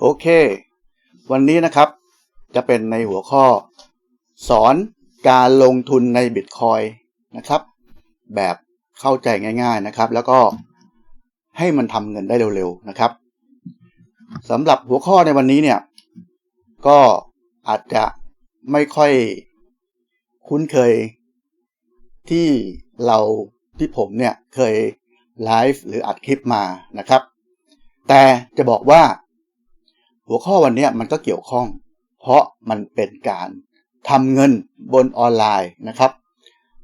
โอเค วันนี้นะครับจะเป็นในหัวข้อ สอนการลงทุนในบิตคอยนะครับ แบบเข้าใจง่ายๆนะครับ แล้วก็ให้มันทำเงินได้เร็วๆนะครับสำหรับหัวข้อในวันนี้เนี่ย ก็อาจจะไม่ค่อยคุ้นเคยที่เราที่ผมเนี่ยเคยไลฟ์หรืออัดคลิปมานะครับ แต่จะบอกว่า หัวข้อวันนี้มันก็เกี่ยวข้อง เพราะมันเป็นการทำเงินบนออนไลน์นะครับ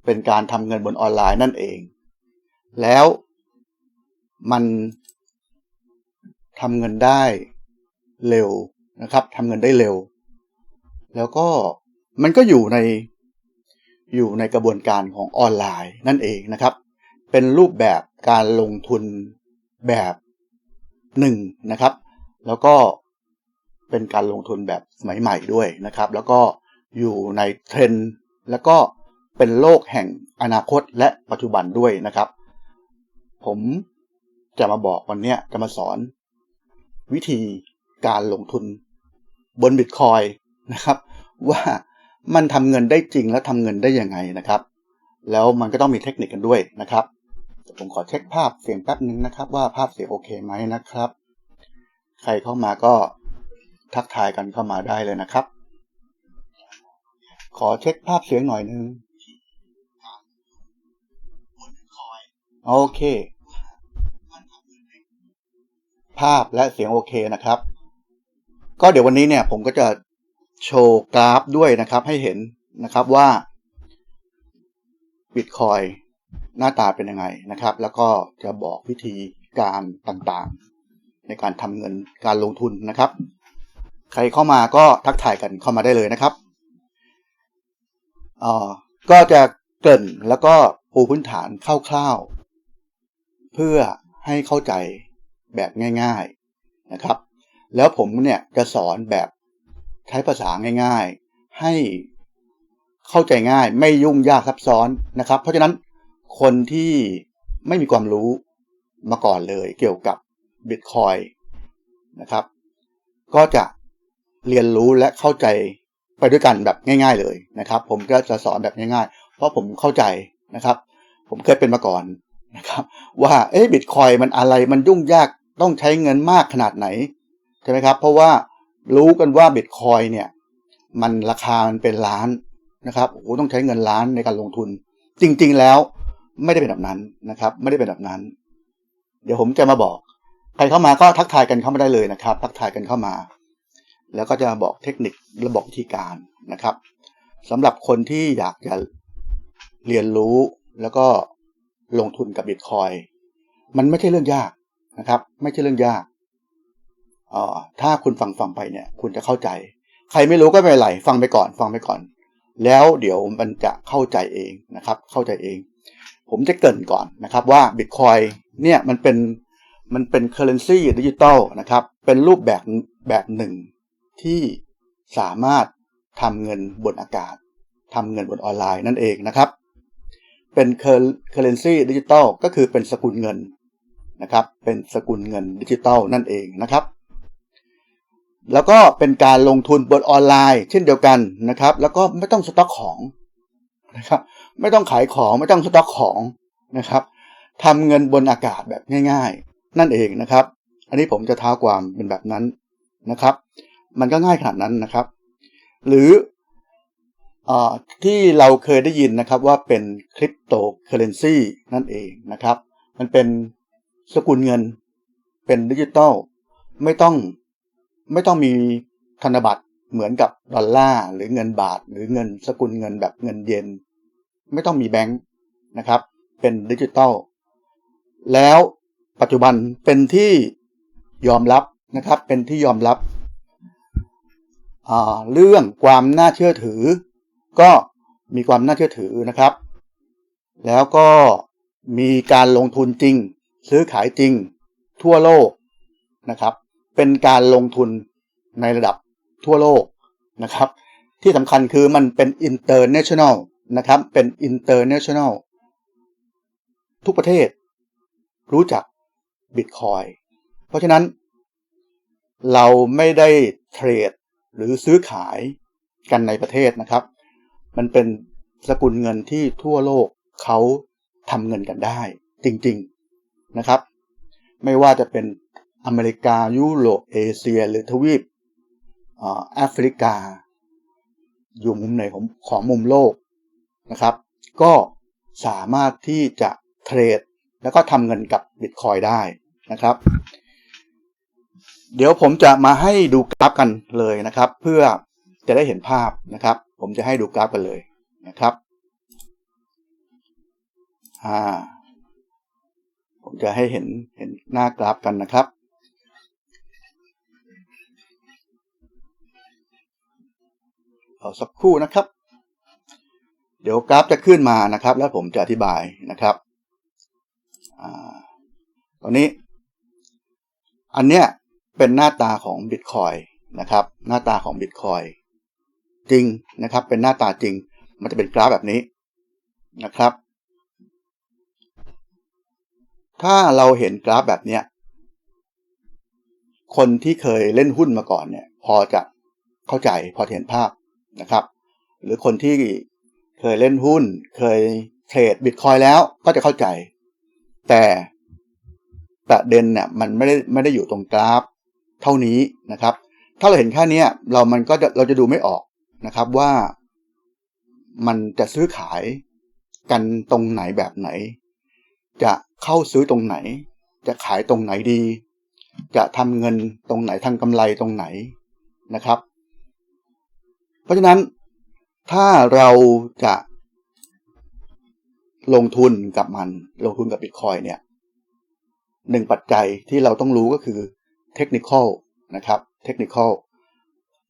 เป็นการทำเงินบนออนไลน์นั่นเอง แล้วมันทำเงินได้เร็วนะครับทำเงินได้เร็ว แล้วก็มันก็อยู่ในอยู่ในกระบวนการของออนไลน์นั่นเองนะครับ เป็นรูปแบบการลงทุนแบบหนึ่งนะครับ แล้วก็ เป็นการลงทุนแบบสมัยใหม่ด้วยนะครับ แล้วก็อยู่ในเทรนด์แล้วก็เป็นโลกแห่งอนาคตและปัจจุบันด้วยนะครับ ผมจะมาบอกวันนี้จะมาสอน วิธีการลงทุนบนบิตคอยนะครับ ว่ามันทำเงินได้จริงและทำเงินได้ยังไงนะครับ แล้วมันก็ต้องมีเทคนิคกันด้วยนะครับผมขอเช็คภาพเสียงแป๊บนึงนะครับ ว่าภาพเสียงโอเคไหมนะครับ ใครเข้ามาก็ ทักทายกันเข้ามาได้เลยนะครับ ขอเช็คภาพเสียงหน่อยนึง โอเค ภาพและเสียงโอเคนะครับ ก็เดี๋ยววันนี้เนี่ย ผมก็จะโชว์กราฟด้วยนะครับให้เห็นนะครับว่าบิตคอยหน้าตาเป็นยังไงนะครับ แล้วก็จะบอกวิธีการต่างๆ ในการทำเงินการลงทุนนะครับ ใครเข้ามาก็ทักทายกันเข้ามาได้เลยนะครับอ่อก็จะเกริ่นแล้วก็ปูพื้นฐานคร่าวๆ เพื่อให้เข้าใจแบบง่ายๆนะครับ แล้วผมเนี่ยจะสอนแบบใช้ภาษาง่ายๆ ให้เข้าใจง่าย ไม่ยุ่งยากซับซ้อนนะครับ เพราะฉะนั้นคนที่ไม่มีความรู้มาก่อนเลยเกี่ยวกับบิตคอยนะครับ ก็จะ เรียนรู้และเข้าใจไปด้วยกันแบบง่าย ๆเลยนะครับ ผมก็จะสอนแบบง่ายๆ เพราะผมเข้าใจนะครับ ผมเคยเป็นมาก่อนนะครับ ว่าเอ๊ะบิตคอยมันอะไรมันยุ่งยากต้องใช้เงินมากขนาดไหนใช่ไหมครับ เพราะว่ารู้กันว่าบิตคอยเนี่ย มันราคามันเป็นล้านนะครับโอ้ต้องใช้เงินล้านในการลงทุน จริง ๆแล้วไม่ได้เป็นแบบนั้นนะครับ ไม่ได้เป็นแบบนั้น เดี๋ยวผมจะมาบอก ใครเข้ามาก็ทักทายกันเข้ามาได้เลยนะครับ ทักทายกันเข้ามา แล้วก็จะบอกเทคนิคและบอกวิธีการนะครับสำหรับคนที่อยากจะเรียนรู้แล้วก็ลงทุนกับบิตคอยมันไม่ใช่เรื่องยากนะครับ ไม่ใช่เรื่องยากอ๋อถ้าคุณฟังฟังไปเนี่ย คุณจะเข้าใจ ใครไม่รู้ก็ไม่เป็นไรฟังไปก่อน ฟังไปก่อน แล้วเดี๋ยวมันจะเข้าใจเองนะครับ เข้าใจเอง ผมจะเกินก่อนนะครับว่า Bitcoin เนี่ยมันเป็นมันเป็น currency ดิจิตอลนะครับ เป็นรูปแบบแบบหนึ่ง ที่สามารถทำเงินบนอากาศทำเงินบนออนไลน์นั่นเองนะครับ เป็น currency ดิจิตอลก็คือเป็นสกุลเงินนะครับ เป็นสกุลเงินดิจิตอลนั่นเองนะครับ แล้วก็เป็นการลงทุนบนออนไลน์ เช่นเดียวกันนะครับ แล้วก็ไม่ต้องสต็อกของนะครับ ไม่ต้องขายของไม่ต้องสต็อกของนะครับทำเงินบนอากาศแบบง่าย ๆ นั่นเองนะครับ อันนี้ผมจะท้าความเป็นแบบนั้นนะครับ มันก็ง่ายขนาดนั้นนะครับ หรืออที่เราเคยได้ยินนะครับว่าเป็นคริปโตเคอเรนซีนั่นเองนะครับ มันเป็นสกุลเงินเป็นดิจิตอลไม่ต้องไม่ต้องมีธนบัตรเหมือนกับดอลลาร์หรือเงินบาท หรือเงินสกุลเงินแบบเงินเยนไม่ต้องมีแบงค์นะครับ เป็นดิจิตอลแล้วปัจจุบันเป็นที่ยอมรับนะครับ เป็นที่ยอมรับ เรื่องความน่าเชื่อถือ ก็มีความน่าเชื่อถือนะครับ แล้วก็มีการลงทุนจริง ซื้อขายจริง ทั่วโลกนะครับ เป็นการลงทุนในระดับทั่วโลกนะครับ ที่สำคัญคือมันเป็น international นะครับ เป็น international ทุกประเทศ รู้จัก Bitcoin เพราะฉะนั้น เราไม่ได้เทรด หรือซื้อขายกันในประเทศนะครับ มันเป็นสกุลเงินที่ทั่วโลกเขาทำเงินกันได้ จริงๆนะครับ ไม่ว่าจะเป็นอเมริกายุโรปเอเชีย หรือทวีปแอฟริกา อยู่มุมไหนของของมุมโลกนะครับ ก็สามารถที่จะเทรดแล้วก็ทำเงินกับบิตคอยได้นะครับ เดี๋ยวผมจะมาให้ดูกราฟกันเลยนะครับ เพื่อจะได้เห็นภาพนะครับ ผมจะให้ดูกราฟกันเลยนะครับอ่าผมจะให้เห็นเห็นหน้ากราฟกันนะครับเอาสักครู่นะครับ เดี๋ยวกราฟจะขึ้นมานะครับ แล้วผมจะอธิบายนะครับอตอนนี้ อันเนี้ย เป็นหน้าตาของ Bitcoin นะครับ หน้าตาของ Bitcoin จริงนะครับ เป็นหน้าตาจริง มันจะเป็นกราฟแบบนี้นะครับ ถ้าเราเห็นกราฟแบบเนี้ยคนที่เคยเล่นหุ้นมาก่อนเนี่ย พอจะเข้าใจพอเห็นภาพนะครับ หรือคนที่เคยเล่นหุ้น เคยเทรดบิตคอยแล้วก็จะเข้าใจ แต่ประเด็นเนี่ยมันไม่ได้ไม่ได้อยู่ตรงกราฟ เท่านี้นะครับ ถ้าเราเห็นแค่นี้เรามันก็จะเราจะดูไม่ออกนะครับว่ามันจะซื้อขายกันตรงไหนแบบไหน จะเข้าซื้อตรงไหน จะขายตรงไหนดี จะทำเงินตรงไหนทำกำไรตรงไหนนะครับ เพราะฉะนั้นถ้าเราจะลงทุนกับมัน ลงทุนกับบิตคอยเนี่ยหนึ่งปัจจัยที่เราต้องรู้ก็คือ เทคนิคอลนะครับเทคนิคอล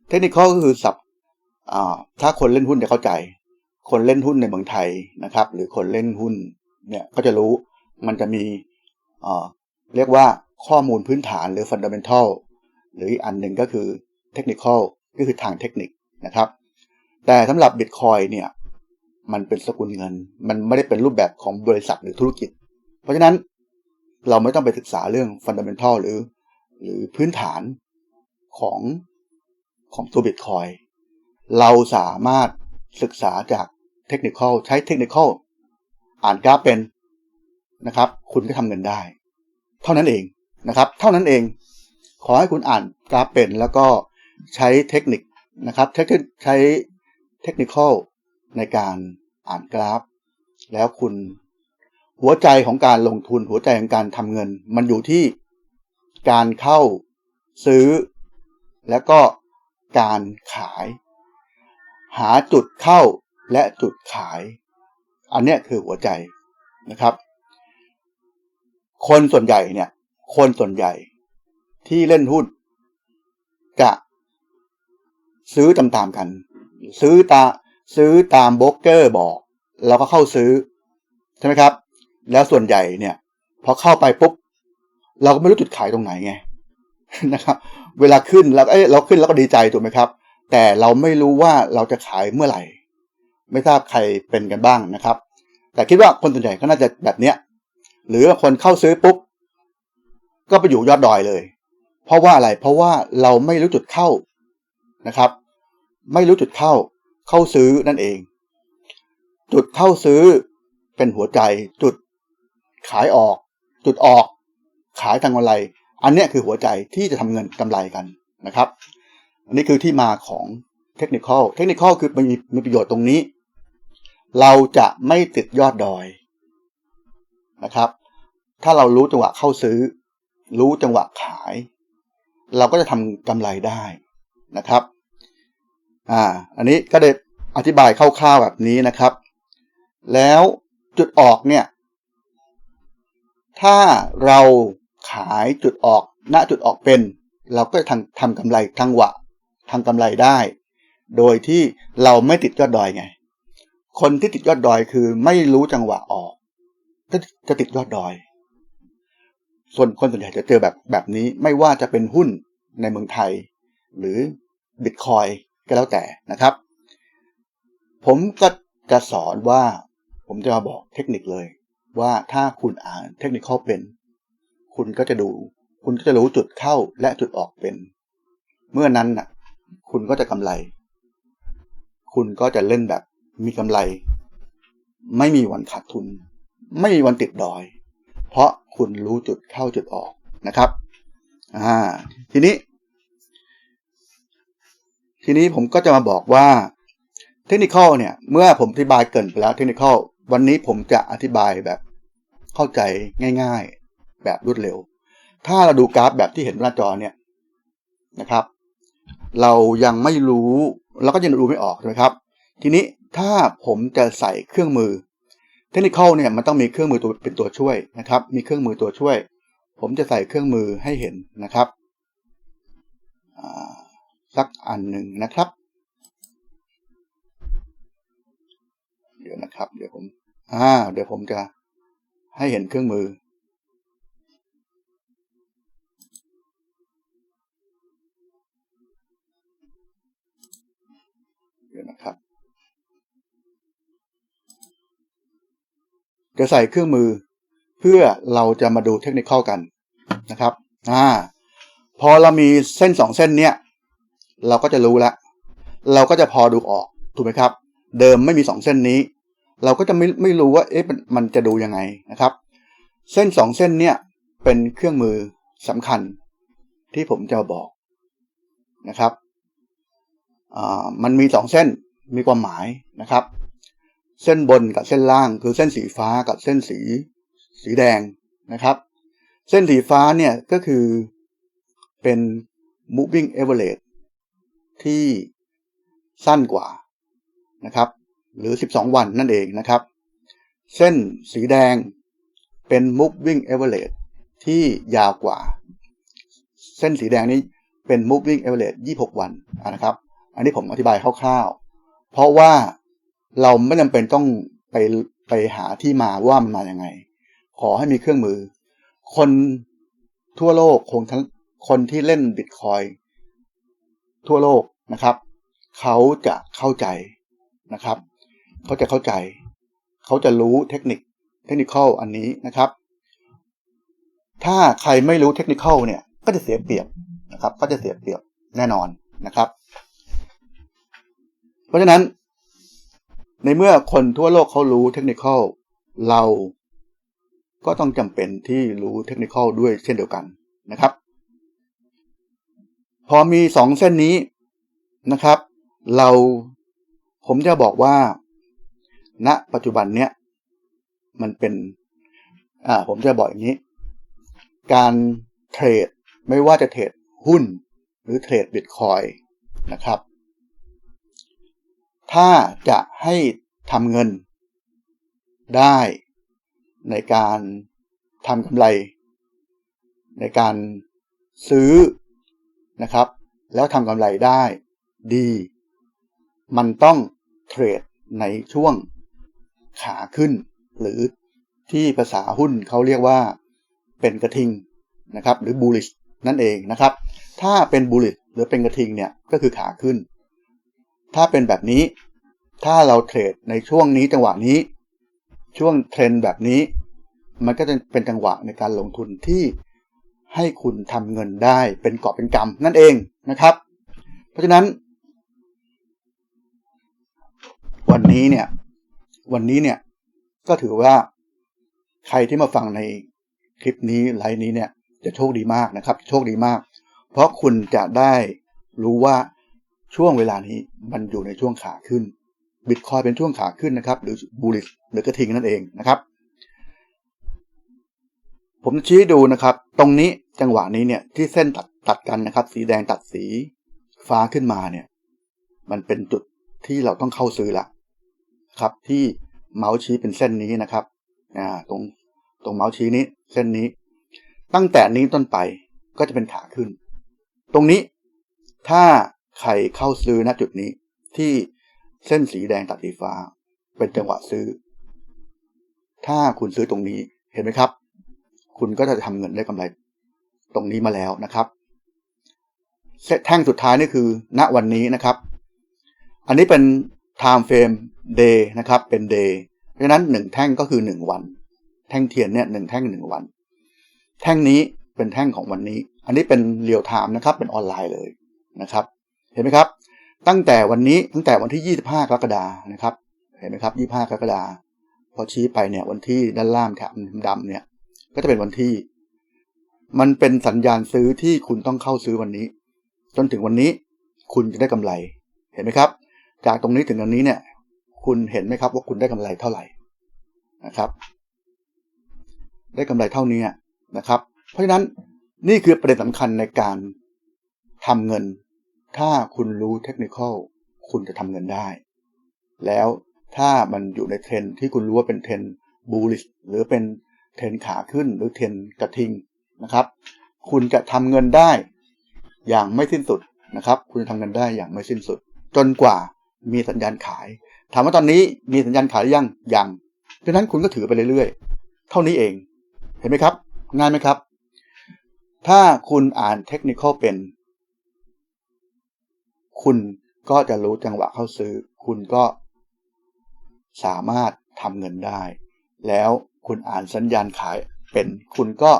เทคนิคอลก็คือสับถ้าคนเล่นหุ้นจะเข้าใจ คนเล่นหุ้นในเมืองไทยนะครับ หรือคนเล่นหุ้นเนี่ยก็จะรู้มันจะมีเรียกว่าข้อมูลพื้นฐานหรือ fundamental หรืออีกอันหนึ่งก็คือเทคนิคอลก็คือทางเทคนิคนะครับ แต่สำหรับ Bitcoin เนี่ยมันเป็นสกุลเงิน มันไม่ได้เป็นรูปแบบของบริษัทหรือธุรกิจ เพราะฉะนั้นเราไม่ต้องไปศึกษาเรื่องฟันดัมเบลทัลหรือ หรือพื้นฐานของของตัวบิตคอยเราสามารถศึกษาจากเทคนิคใช้เทคนิคอ่านกราฟเป็นนะครับ คุณก็ทำเงินได้ เท่านั้นเองนะครับ เท่านั้นเอง ขอให้คุณอ่านกราฟเป็น แล้วก็ใช้เทคนิคนะครับใช้เทคนิคในการอ่านกราฟ แล้วคุณหัวใจของการลงทุนหัวใจของการทำเงิน มันอยู่ที่ การเข้าซื้อ แล้วก็การขาย หาจุดเข้าและจุดขาย อันนี้คือหัวใจนะครับ คนส่วนใหญ่เนี่ย คนส่วนใหญ่ที่เล่นหุ้นจะซื้อตามๆกัน ซื้อตาซื้อตามโบรกเกอร์บอกเราก็เข้าซื้อ ใช่ไหมครับ แล้วส่วนใหญ่เนี่ย พอเข้าไปปุ๊บ เราก็ไม่รู้จุดขายตรงไหนไงนะครับ เวลาขึ้นเราเอ้เราขึ้นแล้วก็ดีใจถูกไหมครับ แต่เราไม่รู้ว่าเราจะขายเมื่อไหร่ ไม่ทราบใครเป็นกันบ้างนะครับ แต่คิดว่าคนส่วนใหญ่ก็น่าจะแบบเนี้ย หรือคนเข้าซื้อปุ๊บก็ไปอยู่ยอดดอยเลย เพราะว่าอะไร เพราะว่าเราไม่รู้จุดเข้านะครับ ไม่รู้จุดเข้า เข้าซื้อนั่นเอง จุดเข้าซื้อเป็นหัวใจ จุดขายออก จุดออก ขายทางออนไลน์ อันนี้คือหัวใจที่จะทำเงินกำไรกันนะครับ อันนี้คือที่มาของเทคนิคอลเทคนิคอลคือมีมีประโยชน์ตรงนี้ เราจะไม่ติดยอดดอยนะครับ ถ้าเรารู้จังหวะเข้าซื้อ รู้จังหวะขาย เราก็จะทำกำไรได้นะครับอ่าอันนี้ก็ได้อธิบายคร่าวๆแบบนี้นะครับ แล้วจุดออกเนี่ย ถ้าเรา ขายจุดออก ณจุดออกเป็น เราก็จะทำทำกำไรทั้งวะทำกำไรได้ โดยที่เราไม่ติดยอดดอยไง คนที่ติดยอดดอยคือไม่รู้จังหวะออก ก็จะติดยอดดอย ส่วนคนส่วนใหญ่จะเจอแบบแบบนี้ไม่ว่าจะเป็นหุ้นในเมืองไทย หรือบิตคอยก็แล้วแต่นะครับ ผมก็จะสอนว่า ผมจะมาบอกเทคนิคเลย ว่าถ้าคุณอ่านเทคนิคเป็น คุณก็จะดู คุณก็จะรู้จุดเข้าและจุดออกเป็น เมื่อนั้นน่ะ คุณก็จะกำไร คุณก็จะเล่นแบบ มีกำไร ไม่มีวันขาดทุน ไม่มีวันติดดอย เพราะคุณรู้จุดเข้าจุดออกนะครับ อ่า ทีนี้ ทีนี้ผมก็จะมาบอกว่าเทคนิคเนี่ย เมื่อผมอธิบายเกินไปแล้วเทคนิควันนี้ผมจะอธิบายแบบเข้าใจง่าย แบบรวดเร็ว ถ้าเราดูกราฟแบบที่เห็นหน้าจอเนี่ยนะครับ เรายังไม่รู้เราก็ยังดูไม่ออกนะครับ ทีนี้ถ้าผมจะใส่เครื่องมือ เทคนิคเนี่ยมันต้องมีเครื่องมือตัวเป็นตัวช่วยนะครับ มีเครื่องมือตัวช่วย ผมจะใส่เครื่องมือให้เห็นนะครับสักอันหนึ่งนะครับ เดี๋ยวนะครับ เดี๋ยวผมอ่าเดี๋ยวผมจะให้เห็นเครื่องมือ เดี๋ยนะครับ จะใส่เครื่องมือเพื่อเราจะมาดูเทคนิคข้อกันนะครับอ่าพอเรามีเส้นสองเส้นเนี้ยเราก็จะรู้แล้วเราก็จะพอดูออกถูกไหมครับ เดิมไม่มีสองเส้นนี้ เราก็จะไม่ไม่รู้ว่าเอ๊ะมันจะดูยังไงนะครับ เส้นสองเส้นเนี่ยเป็นเครื่องมือสำคัญที่ผมจะบอกนะครับ มันมีสองเส้นมีความหมายนะครับ เส้นบนกับเส้นล่างคือเส้นสีฟ้ากับเส้นสีสีแดงนะครับ เส้นสีฟ้าเนี่ยก็คือเป็น moving average ที่สั้นกว่านะครับ หรือ 12 วันนั่นเองนะครับ เส้นสีแดงเป็น moving average ที่ยาวกว่า เส้นสีแดงนี้เป็น moving average 26 วันนะครับ อันนี้ผมอธิบายคร่าวๆ เพราะว่าเราไม่จำเป็นต้องไปไปหาที่มาว่ามันมาอย่างไง ขอให้มีเครื่องมือ คนทั่วโลกคงทั้งคนที่เล่นบิตคอยทั่วโลกนะครับ เขาจะเข้าใจนะครับ เขาจะเข้าใจ เขาจะรู้เทคนิคเทคนิคอันนี้นะครับ ถ้าใครไม่รู้เทคนิคเนี่ย ก็จะเสียเปรียบนะครับ ก็จะเสียเปรียบแน่นอนนะครับ เพราะฉะนั้น ในเมื่อคนทั่วโลกเขารู้เทคนิคเราก็ต้องจำเป็นที่รู้เทคนิคด้วยเช่นเดียวกันนะครับ พอมีสองเส้นนี้นะครับ เราผมจะบอกว่า ณ ปัจจุบันเนี้ยมันเป็นอ่าผมจะบอกอย่างนี้ การเทรดไม่ว่าจะเทรดหุ้น หรือเทรดบิตคอยนะครับ ถ้าจะให้ทำเงินได้ในการทำกำไร ในการซื้อนะครับ แล้วทำกำไรได้ดี มันต้องเทรดในช่วงขาขึ้น หรือที่ภาษาหุ้นเขาเรียกว่าเป็นกระทิงนะครับ หรือ bullish นั่นเองนะครับ ถ้าเป็น bullish หรือเป็นกระทิงเนี่ยก็คือขาขึ้น ถ้าเป็นแบบนี้ ถ้าเราเทรดในช่วงนี้จังหวะนี้ ช่วงเทรนแบบนี้ มันก็จะเป็นจังหวะในการลงทุนที่ให้คุณทำเงินได้เป็นกอบเป็นกำนั่นเองนะครับ เพราะฉะนั้น วันนี้เนี่ย วันนี้เนี่ยก็ถือว่าใครที่มาฟังในคลิปนี้ไลฟ์นี้เนี่ย จะโชคดีมากนะครับ โชคดีมาก เพราะคุณจะได้รู้ว่า ช่วงเวลานี้มันอยู่ในช่วงขาขึ้นบิตคอยเป็นช่วงขาขึ้นนะครับ หรือบูลิสหรือกระทิงนั่นเองนะครับ ผมชี้ดูนะครับ ตรงนี้จังหวะนี้เนี่ยที่เส้นตัดตัดกันนะครับ สีแดงตัดสีฟ้าขึ้นมาเนี่ย มันเป็นจุดที่เราต้องเข้าซื้อละครับ ที่เมาส์ชี้เป็นเส้นนี้นะครับอ่าตรงตรงเมาส์ชี้นี้ เส้นนี้ ตั้งแต่นี้ต้นไปก็จะเป็นขาขึ้น ตรงนี้ถ้า ใครเข้าซื้อณจุดนี้ ที่เส้นสีแดงตัดสีฟ้า เป็นจังหวะซื้อ ถ้าคุณซื้อตรงนี้เห็นไหมครับ คุณก็จะทำเงินได้กำไร ตรงนี้มาแล้วนะครับแท่งสุดท้ายนี่คือ ณวันนี้นะครับ อันนี้เป็น time frame day นะครับ เป็น day เพราะฉะนั้นหนึ่งแท่งก็คือหนึ่งวัน แท่งเทียนเนี่ยหนึ่งแท่งหนึ่งวัน แท่งนี้เป็นแท่งของวันนี้ อันนี้เป็นเรียลไทม์นะครับ เป็นออนไลน์เลยนะครับ เห็นไหมครับ ตั้งแต่วันนี้ตั้งแต่วันที่ 25 กรกฎานะครับ เห็นไหมครับ25 กรกฎาพอชี้ไปเนี่ยวันที่ด้านล่างแถบดำเนี่ย ก็จะเป็นวันที่ มันเป็นสัญญาณซื้อที่คุณต้องเข้าซื้อวันนี้ จนถึงวันนี้คุณจะได้กำไร เห็นไหมครับ จากตรงนี้ถึงตรงนี้เนี่ย คุณเห็นไหมครับว่าคุณได้กำไรเท่าไหร่นะครับ ได้กำไรเท่านี้นะครับ เพราะฉะนั้นนี่คือประเด็นสำคัญในการทำเงิน ถ้าคุณรู้เทคนิคคุณจะทำเงินได้ แล้วถ้ามันอยู่ในเทรนที่คุณรู้ว่าเป็นเทรนบูลิชหรือเป็นเทรนขาขึ้นหรือเทรนกระทิงนะครับ คุณจะทำเงินได้อย่างไม่สิ้นสุดนะครับ คุณจะทำเงินได้อย่างไม่สิ้นสุด จนกว่ามีสัญญาณขาย ถามว่าตอนนี้มีสัญญาณขายหรือยังยังดังนั้นคุณก็ถือไปเรื่อยๆ เท่านี้เอง เห็นไหมครับ ง่ายไหมครับ ถ้าคุณอ่านเทคนิคเป็น คุณก็จะรู้จังหวะเข้าซื้อ คุณก็สามารถทำเงินได้ แล้วคุณอ่านสัญญาณขายเป็น คุณก็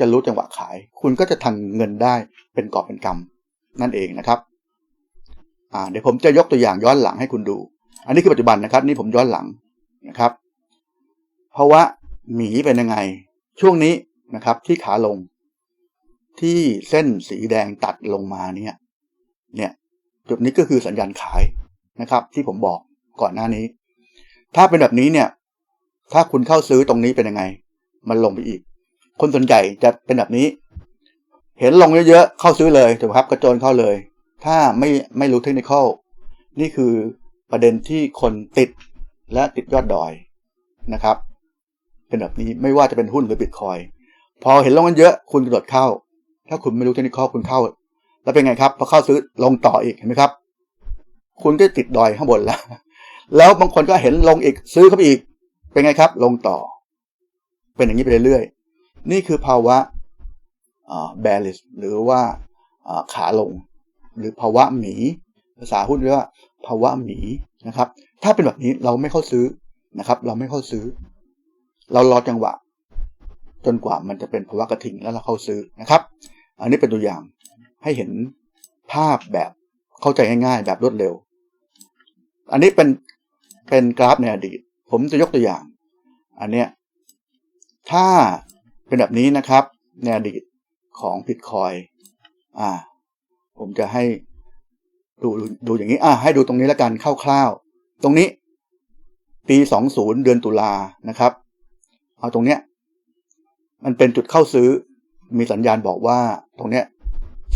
จะรู้จังหวะขาย คุณก็จะทำเงินได้เป็นกอบเป็นกำนั่นเองนะครับอ่าเดี๋ยวผมจะยกตัวอย่างย้อนหลังให้คุณดู อันนี้คือปัจจุบันนะครับ นี่ผมย้อนหลังนะครับ เพราะว่าหมีเป็นยังไง ช่วงนี้นะครับ ที่ขาลง ที่เส้นสีแดงตัดลงมาเนี่ย เนี่ย จุดนี้ก็คือสัญญาณขายนะครับ ที่ผมบอกก่อนหน้านี้ ถ้าเป็นแบบนี้เนี่ย ถ้าคุณเข้าซื้อตรงนี้เป็นยังไง มันลงไปอีก คนส่วนใหญ่จะเป็นแบบนี้ เห็นลงเยอะๆเข้าซื้อเลยถูกครับกระโจนเข้าเลย ถ้าไม่ไม่รู้เทคนิคนี่คือประเด็นที่คนติดและติดยอดดอยนะครับ เป็นแบบนี้ไม่ว่าจะเป็นหุ้นหรือบิตคอยพอเห็นลงกันเยอะคุณกระโดดเข้า ถ้าคุณไม่รู้เทคนิคคุณเข้า แล้วเป็นไงครับพอเข้าซื้อลงต่ออีกเห็นไหมครับ คุณก็ติดดอยข้างบนแล้ว แล้วบางคนก็เห็นลงอีกซื้อเข้าไปอีก เป็นไงครับ ลงต่อ เป็นอย่างนี้ไปเรื่อยๆนี่คือภาวะแบลิสหรือว่าขาลง หรือภาวะหมี ภาษาหุ้นเรียกว่า ภาวะหมีนะครับ ถ้าเป็นแบบนี้เราไม่เข้าซื้อนะครับ เราไม่เข้าซื้อ เรารอจังหวะ จนกว่ามันจะเป็นภาวะกระถิ่งแล้วเราเข้าซื้อนะครับ อันนี้เป็นตัวอย่าง ให้เห็นภาพแบบเข้าใจง่ายๆ แบบรวดเร็ว อันนี้เป็นเป็นกราฟในอดีต ผมจะยกตัวอย่าง อันเนี้ยถ้าเป็นแบบนี้นะครับ ในอดีตของบิตคอยอ่า ผมจะให้ดูดูอย่างนี้อ่าให้ดูตรงนี้แล้วกันคร่าวๆ ตรงนี้ ปีสองศูนย์เดือนตุลานะครับ เอาตรงเนี้ย มันเป็นจุดเข้าซื้อมีสัญญาณบอกว่า ตรงเนี้ย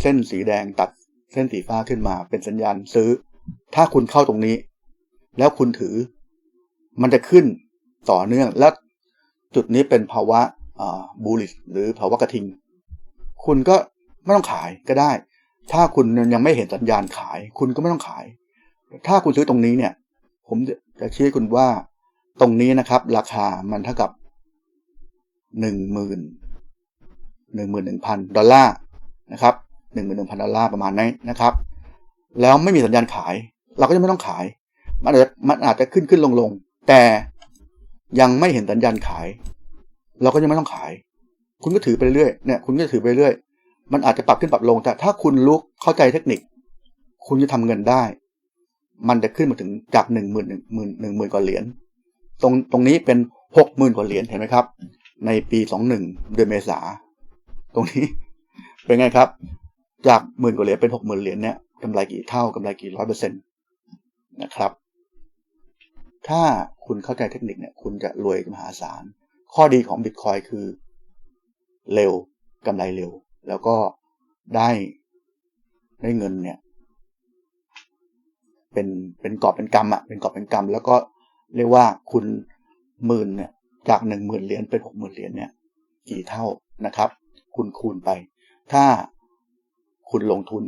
เส้นสีแดงตัดเส้นสีฟ้าขึ้นมา เป็นสัญญาณซื้อ ถ้าคุณเข้าตรงนี้ แล้วคุณถือ มันจะขึ้นต่อเนื่องและจุดนี้เป็นภาวะบูลิชหรือภาวะกระทิง คุณก็ไม่ต้องขายก็ได้ ถ้าคุณยังไม่เห็นสัญญาณขาย คุณก็ไม่ต้องขาย ถ้าคุณซื้อตรงนี้เนี่ย ผมจะชี้คุณว่าตรงนี้นะครับ ราคามันเท่ากับหนึ่งหมื่นหนึ่งหมื่นหนึ่งพันดอลลาร์นะครับ หนึ่งหมื่นหนึ่งพันดอลลาร์ประมาณนี้นะครับ แล้วไม่มีสัญญาณขาย เราก็จะไม่ต้องขาย มันอาจจะมันอาจจะขึ้นขึ้นลงลงแต่ยังไม่เห็นสัญญาณขาย เราก็ยังไม่ต้องขาย คุณก็ถือไปเรื่อยเนี่ยคุณก็ถือไปเรื่อยมันอาจจะปรับขึ้นปรับลง แต่ถ้าคุณรู้เข้าใจเทคนิค คุณจะทำเงินได้ มันจะขึ้นมาถึงจากหนึ่งหมื่นหนึ่งหมื่นหนึ่งหมื่นกว่าเหรียญตรงตรงนี้เป็นหกหมื่นกว่าเหรียญเห็นไหมครับ ในปีสองหนึ่งเดือนเมษาตรงนี้เป็นไงครับ จากหมื่นกว่าเหรียญเป็นหกหมื่นเหรียญเนี่ยกำไรกี่เท่ากำไรกี่ร้อยเปอร์เซ็นต์นะครับ ถ้าคุณเข้าใจเทคนิคเนี่ย คุณจะรวยมหาศาล ข้อดีของบิตคอยคือ เร็วกำไรเร็ว แล้วก็ได้ได้เงินเนี่ย เป็นเป็นกอบเป็นกำอะเป็นกอบเป็นกำแล้วก็เรียกว่าคุณหมื่นเนี่ย จากหนึ่งหมื่นเหรียญเป็นหกหมื่นเหรียญเนี่ย กี่เท่านะครับ คุณคูณไป ถ้า คุณลงทุน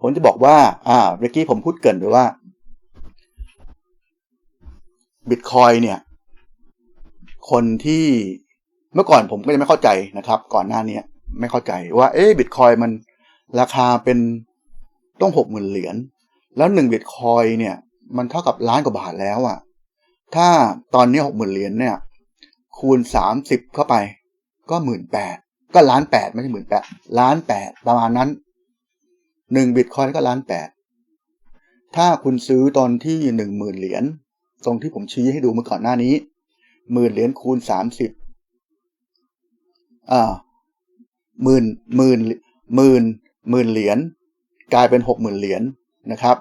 ผมจะบอกว่า อ่าเมื่อกี้ผมพูดเกินไปว่าบิตคอยเนี่ย คนที่เมื่อก่อนผมก็ยังไม่เข้าใจนะครับ ก่อนหน้านี้ไม่เข้าใจว่า เอ๊ะบิตคอยมันราคาเป็นต้องหกหมื่นเหรียญแล้วหนึ่งบิตคอยเนี่ย มันเท่ากับล้านกว่าบาทแล้วอะ่ะ ถ้าตอนนี้หกหมื่นเหรียญเนี่ย คูณสามสิบเข้าไป ก็หมื่นแปด ก็ล้านแปดไม่ใช่หมื่นแปดล้านแปดประมาณนั้นหนึ่งบิตคอยก็ล้านแปดถ้าคุณซื้อตอนที่หนึ่งหมื่นเหรียญตรงที่ผมชี้ให้ดูเมื่อก่อนหน้านี้หมื่นเหรียญคูณสามสิบอ่าหมื่นหมื่นหมื่นหมื่นเหรียญกลายเป็นหกหมื่นเหรียญนะครับ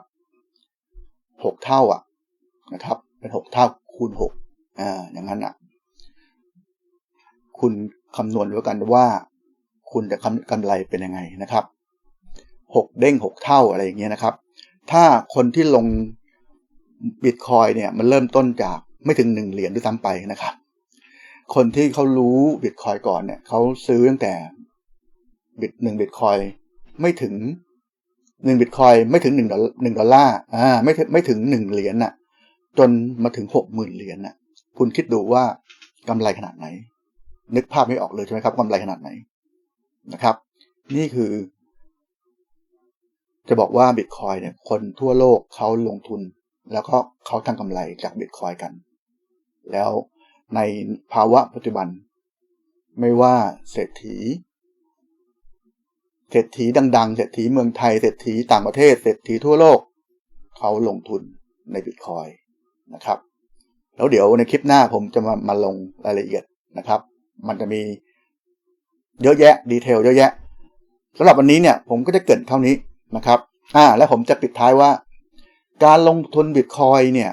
หกเท่าอะนะครับ เป็นหกเท่าคูณหกอ่าอย่างนั้นอะ คุณ คำนวณดูกันว่า คุณจะกำไรเป็นยังไงนะครับหกเด้งหกเท่าอะไรอย่างเงี้ยนะครับ ถ้าคนที่ลงบิตคอยเนี่ยมันเริ่มต้นจากไม่ถึงหนึ่งเหรียญด้วยซ้ำไปนะครับ คนที่เขารู้บิตคอยก่อนเนี่ยเขาซื้อตั้งแต่บิตหนึ่งบิตคอยไม่ถึงหนึ่งบิตคอยไม่ถึงหนึ่งดอลหนึ่งดอลลาร์อ่าไม่ไม่ถึงหนึ่งเหรียญน่ะ จนมาถึงหกหมื่นเหรียญน่ะ คุณคิดดูว่ากำไรขนาดไหน นึกภาพไม่ออกเลยใช่ไหมครับกำไรขนาดไหนนะครับ นี่คือ จะบอกว่าบิตคอยเนี่ย คนทั่วโลกเขาลงทุน แล้วก็เขาทำกำไรจากบิตคอยกัน แล้วในภาวะปัจจุบัน ไม่ว่าเศรษฐี เศรษฐีดัง ๆ เศรษฐีเมืองไทย เศรษฐีต่างประเทศ เศรษฐีทั่วโลก เขาลงทุนในบิตคอยนะครับ แล้วเดี๋ยวในคลิปหน้าผมจะมามาลงรายละเอียดนะครับ มันจะมีเยอะแยะดีเทลเยอะแยะสำหรับวันนี้เนี่ยผมก็จะเกินเท่านี้นะครับอ่าแล้วผมจะปิดท้ายว่า การลงทุนบิตคอยเนี่ย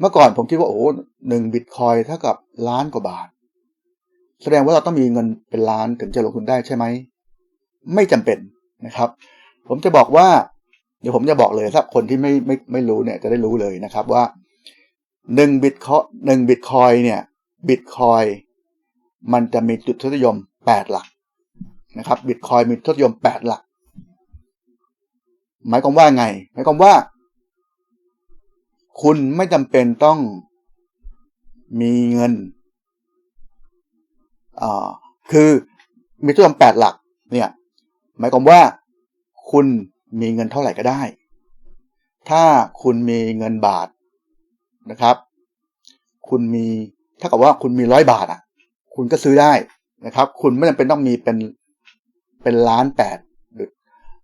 เมื่อก่อนผมคิดว่าโอ้หนึ่งบิตคอยเท่ากับล้านกว่าบาท แสดงว่าเราต้องมีเงินเป็นล้านถึงจะลงทุนได้ใช่ไหม ไม่จำเป็นนะครับ ผมจะบอกว่า เดี๋ยวผมจะบอกเลยถ้าคนที่ไม่ไม่ไม่รู้เนี่ยจะได้รู้เลยนะครับว่าหนึ่งบิตคอยหนึ่งบิตคอยเนี่ยบิตคอย มันจะมีจุดทศนิยมแปดหลักนะครับบิตคอยมีทศนิยมแปดหลัก หมายความว่าไง หมายความว่า คุณไม่จำเป็นต้องมีเงินอ่าคือมีทศนิยมแปดหลัก เนี่ย หมายความว่า คุณมีเงินเท่าไหร่ก็ได้ ถ้าคุณมีเงินบาทนะครับ คุณมีถ้ากับว่าคุณมีร้อยบาทอะ คุณก็ซื้อได้นะครับ คุณไม่จำเป็นต้องมีเป็นเป็นล้านแปด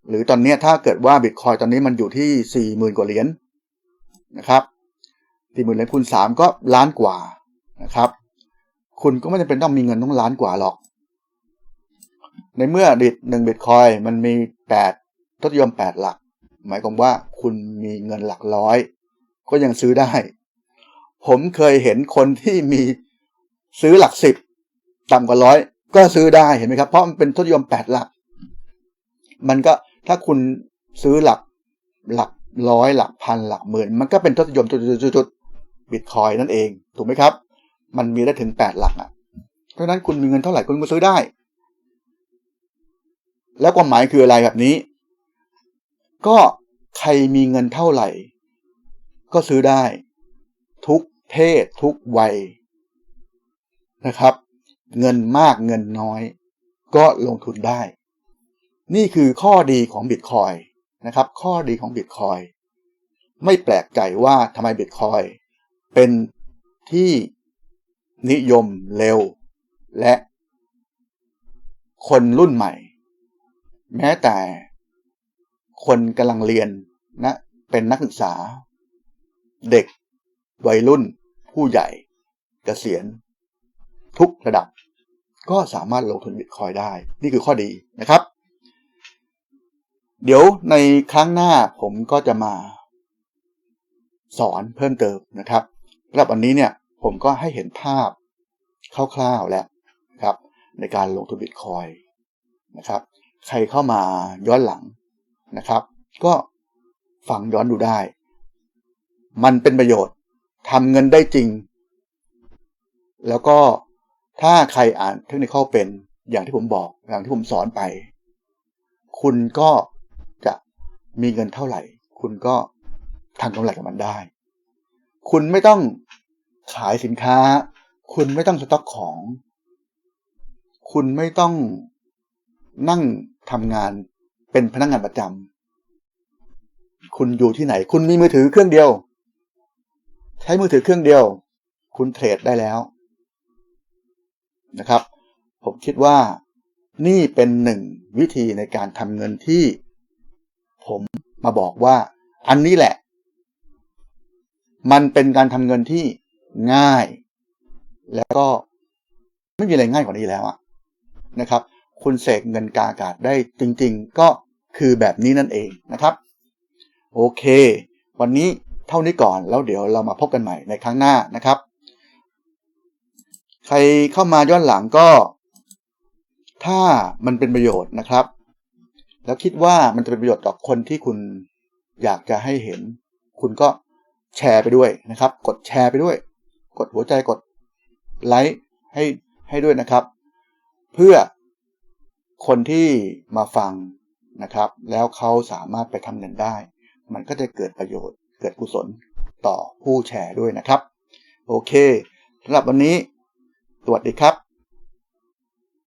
หรือตอนนี้ถ้าเกิดว่าบิตคอยตอนนี้มันอยู่ที่สี่หมื่นกว่าเหรียญนะครับสี่หมื่นเหรียญคูณสามก็ล้านกว่านะครับ คุณก็ไม่จำเป็นต้องมีเงินต้องล้านกว่าหรอก ในเมื่อดิดหนึ่งบิตคอยมันมีแปดทศยมแปดหลัก หมายความว่าคุณมีเงินหลักร้อย ก็ยังซื้อได้ ผมเคยเห็นคนที่มีซื้อหลักสิบ ต่ำกว่าร้อยก็ซื้อได้เห็นไหมครับ เพราะมันเป็นทศนิยมแปดหลัก มันก็ถ้าคุณซื้อหลักหลักร้อยหลักพันหลักหมื่น มันก็เป็นทศนิยมจุดๆบิตคอยนั่นเองถูกไหมครับ มันมีได้ถึงแปดหลักอะเพราะนั้นคุณมีเงินเท่าไหร่คุณก็ซื้อได้ แล้วความหมายคืออะไรแบบนี้ ก็ใครมีเงินเท่าไหร่ ก็ซื้อได้ ทุกเพศทุกวัยนะครับ เงินมากเงินน้อย ก็ลงทุนได้ นี่คือข้อดีของบิตคอยนะครับ ข้อดีของบิตคอยไม่แปลกใจว่าทำไมบิตคอยเป็นที่นิยมเร็ว และคนรุ่นใหม่ แม้แต่คนกำลังเรียนนะเป็นนักศึกษา เด็ก วัยรุ่น ผู้ใหญ่กเกษียณ ทุกระดับ ก็สามารถลงทุนบิตคอยได้ นี่คือข้อดีนะครับ เดี๋ยวในครั้งหน้าผมก็จะมา สอนเพิ่มเติมนะครับสำหรับวันนี้เนี่ยผมก็ให้เห็นภาพคร่าวๆแล้วครับ ในการลงทุนบิตคอยนะครับ ใครเข้ามาย้อนหลังนะครับ ก็ฟังย้อนดูได้ มันเป็นประโยชน์ทำเงินได้จริง แล้วก็ ถ้าใครอ่านเทคนิคเป็นอย่างที่ผมบอกอย่างที่ผมสอนไป คุณก็จะมีเงินเท่าไหร่ คุณก็ทำกำไรกับมันได้ คุณไม่ต้องขายสินค้า คุณไม่ต้องสต็อกของ คุณไม่ต้องนั่งทำงานเป็นพนักงงานประจำคุณอยู่ที่ไหน คุณมีมือถือเครื่องเดียว ใช้มือถือเครื่องเดียว คุณเทรดได้แล้ว นะครับ ผมคิดว่านี่เป็นหนึ่งวิธีในการทำเงินที่ ผมมาบอกว่า อันนี้แหละ มันเป็นการทำเงินที่ง่าย แล้วก็ไม่มีอะไรง่ายกว่านี้แล้วอะนะครับ คุณเสกเงินกาอากาศได้จริง ๆ ก็คือแบบนี้นั่นเองนะครับ โอเค วันนี้เท่านี้ก่อนแล้วเดี๋ยวเรามาพบกันใหม่ในครั้งหน้านะครับ รเข้ามาย้อนหลังก็ ถ้ามันเป็นประโยชน์นะครับ แล้วคิดว่ามันจะเป็นประโยชน์ต่อคนที่คุณอยากจะให้เห็น คุณก็แชร์ไปด้วยนะครับ กดแชร์ไปด้วย กดหัวใจกดไลค์ให้ให้ด้วยนะครับ เพื่อคนที่มาฟังนะครับ แล้วเขาสามารถไปทำเงินได้ มันก็จะเกิดประโยชน์ เกิดกุศลต่อผู้แชร์ด้วยนะครับ โอเคสำหรับวันนี้ สวัสดีครับ